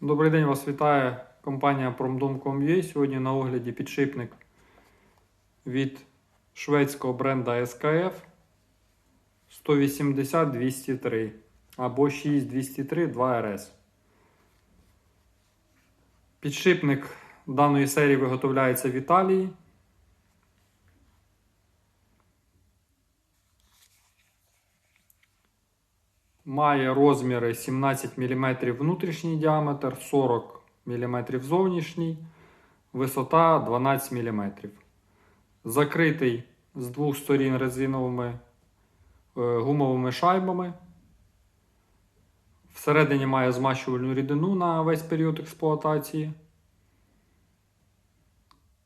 Добрий день, вас вітає компанія Promdom.com.ua. Сьогодні на огляді підшипник від шведського бренда SKF 180-203 або 6203 2RS. Підшипник даної серії виготовляється в Італії. Має розміри 17 мм внутрішній діаметр, 40 мм зовнішній, висота 12 мм. Закритий з двох сторін резиновими е, гумовими шайбами. Всередині має змащувальну рідину на весь період експлуатації.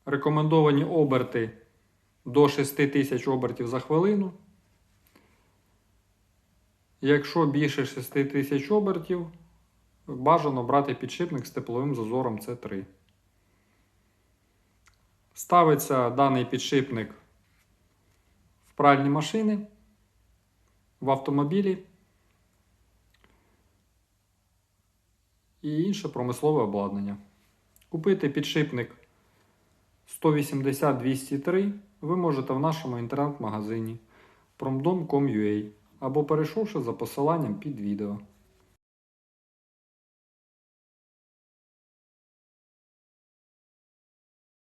Рекомендовані оберти до 6000 обертів за хвилину. Якщо більше 6000 обертів, бажано брати підшипник з тепловим зазором С3. Ставиться даний підшипник в пральні машини, в автомобілі і інше промислове обладнання. Купити підшипник 180-203 ви можете в нашому інтернет-магазині promdom.com.ua або перейшовши за посиланням під відео.